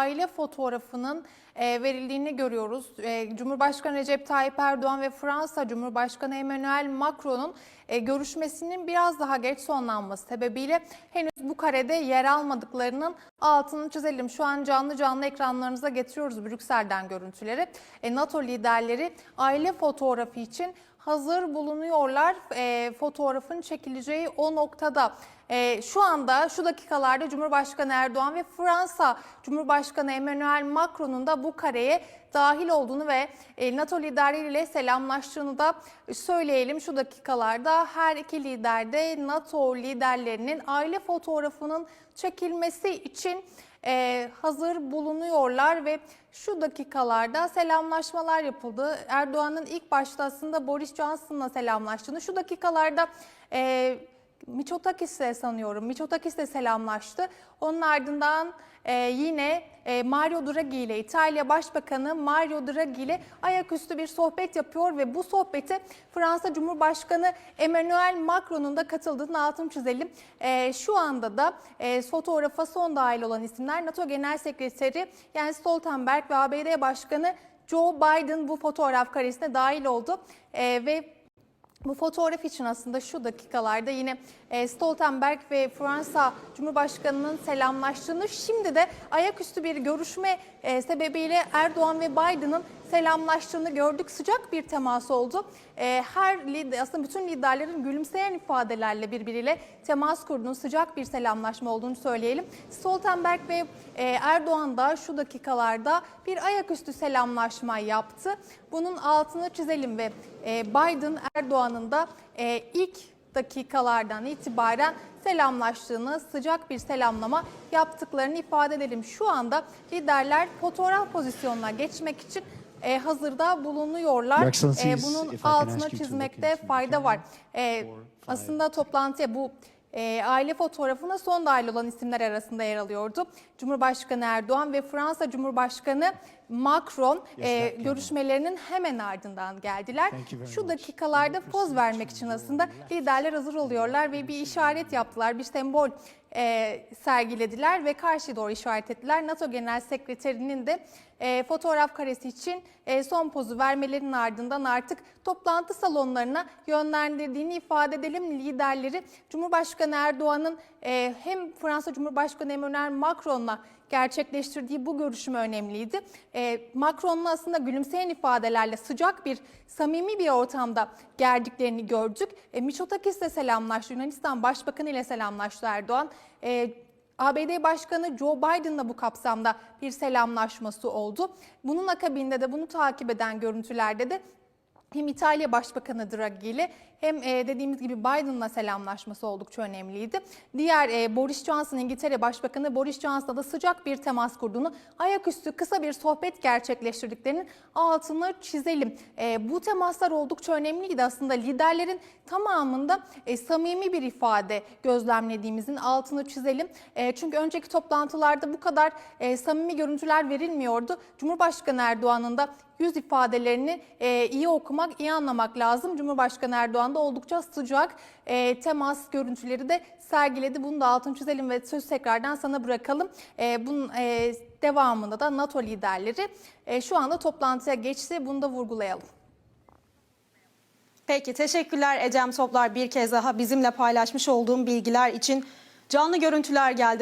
aile fotoğrafının e, verildiğini görüyoruz. E, Cumhurbaşkanı Recep Tayyip Erdoğan ve Fransa Cumhurbaşkanı Emmanuel Macron'un e, görüşmesinin biraz daha geç sonlanması sebebiyle henüz bu karede yer almadıklarının altını çizelim. Şu an canlı canlı ekranlarınıza getiriyoruz Brüksel'den görüntüleri. NATO liderleri aile fotoğrafı için hazır bulunuyorlar. Fotoğrafın çekileceği o noktada. E, şu anda şu dakikalarda Cumhurbaşkanı Erdoğan ve Fransa Cumhurbaşkanı Emmanuel Macron'un da bu kareye dahil olduğunu ve e, NATO liderleriyle selamlaştığını da söyleyelim. Şu dakikalarda her iki lider de NATO liderlerinin aile fotoğrafının çekilmesi için e, hazır bulunuyorlar ve şu dakikalarda selamlaşmalar yapıldı. Erdoğan'ın ilk başta aslında Boris Johnson'la selamlaştığını, şu dakikalarda e, Miçotakis'le sanıyorum. Miçotakis'le selamlaştı. Onun ardından e, yine e, Mario Draghi ile İtalya Başbakanı Mario Draghi ile ayaküstü bir sohbet yapıyor ve bu sohbete Fransa Cumhurbaşkanı Emmanuel Macron'un da katıldığını altını çizelim. E, şu anda da e, fotoğrafa son dahil olan isimler NATO Genel Sekreteri Jens Stoltenberg ve ABD Başkanı Joe Biden bu fotoğraf karesine dahil oldu e, ve bu fotoğraf için aslında şu dakikalarda yine e, Stoltenberg ve Fransa Cumhurbaşkanı'nın selamlaştığını şimdi de ayaküstü bir görüşme e, sebebiyle Erdoğan ve Biden'ın selamlaştığını gördük. Sıcak bir temas oldu. E, Her aslında bütün liderlerin gülümseyen ifadelerle birbiriyle temas kurduğunu, sıcak bir selamlaşma olduğunu söyleyelim. Stoltenberg ve e, Erdoğan da şu dakikalarda bir ayaküstü selamlaşma yaptı. Bunun altını çizelim ve e, Biden Erdoğan'ın da e, ilk dakikalardan itibaren selamlaştığını, sıcak bir selamlama yaptıklarını ifade edelim. Şu anda liderler fotoğraf pozisyonuna geçmek için e, hazırda bulunuyorlar. E, bunun look çizmekte fayda var. E, aslında toplantıya bu e, aile fotoğrafına son dahil olan isimler arasında yer alıyordu. Cumhurbaşkanı Erdoğan ve Fransa Cumhurbaşkanı Macron e, görüşmelerinin hemen ardından geldiler. Şu dakikalarda poz vermek için aslında liderler hazır oluyorlar ve bir işaret yaptılar, bir sembol e, sergilediler ve karşıya doğru işaret ettiler. NATO Genel Sekreterinin de e, fotoğraf karesi için e, son pozu vermelerinin ardından artık toplantı salonlarına yönlendirdiğini ifade edelim liderleri. Cumhurbaşkanı Erdoğan'ın e, hem Fransa Cumhurbaşkanı Emmanuel Macron'la gerçekleştirdiği bu görüşme önemliydi. E, Macron'la aslında gülümseyen ifadelerle sıcak bir, samimi bir ortamda geldiklerini gördük. E, Mitsotakis'le selamlaştı, Yunanistan Başbakanı ile selamlaştı Erdoğan. E, ABD Başkanı Joe Biden'la bu kapsamda bir selamlaşması oldu. Bunun akabinde de bunu takip eden görüntülerde de hem İtalya Başbakanı Draghi ile hem e, dediğimiz gibi Biden'la selamlaşması oldukça önemliydi. Diğer e, Boris Johnson İngiltere Başbakanı Boris Johnson'la da sıcak bir temas kurduğunu, ayaküstü kısa bir sohbet gerçekleştirdiklerinin altını çizelim. E, bu temaslar oldukça önemliydi aslında liderlerin tamamında samimi bir ifade gözlemlediğimizin altını çizelim. Çünkü önceki toplantılarda bu kadar samimi görüntüler verilmiyordu. Cumhurbaşkanı Erdoğan'ın da yüz ifadelerini e, iyi okumak, iyi anlamak lazım. Cumhurbaşkanı Erdoğan da oldukça sıcak e, temas görüntüleri de sergiledi. Bunu da altını çizelim ve söz tekrardan sana bırakalım. E, bunun e, devamında da NATO liderleri e, şu anda toplantıya geçti. Bunu da vurgulayalım. Peki teşekkürler Ecem Toplar bir kez daha bizimle paylaşmış olduğum bilgiler için canlı görüntüler geldi.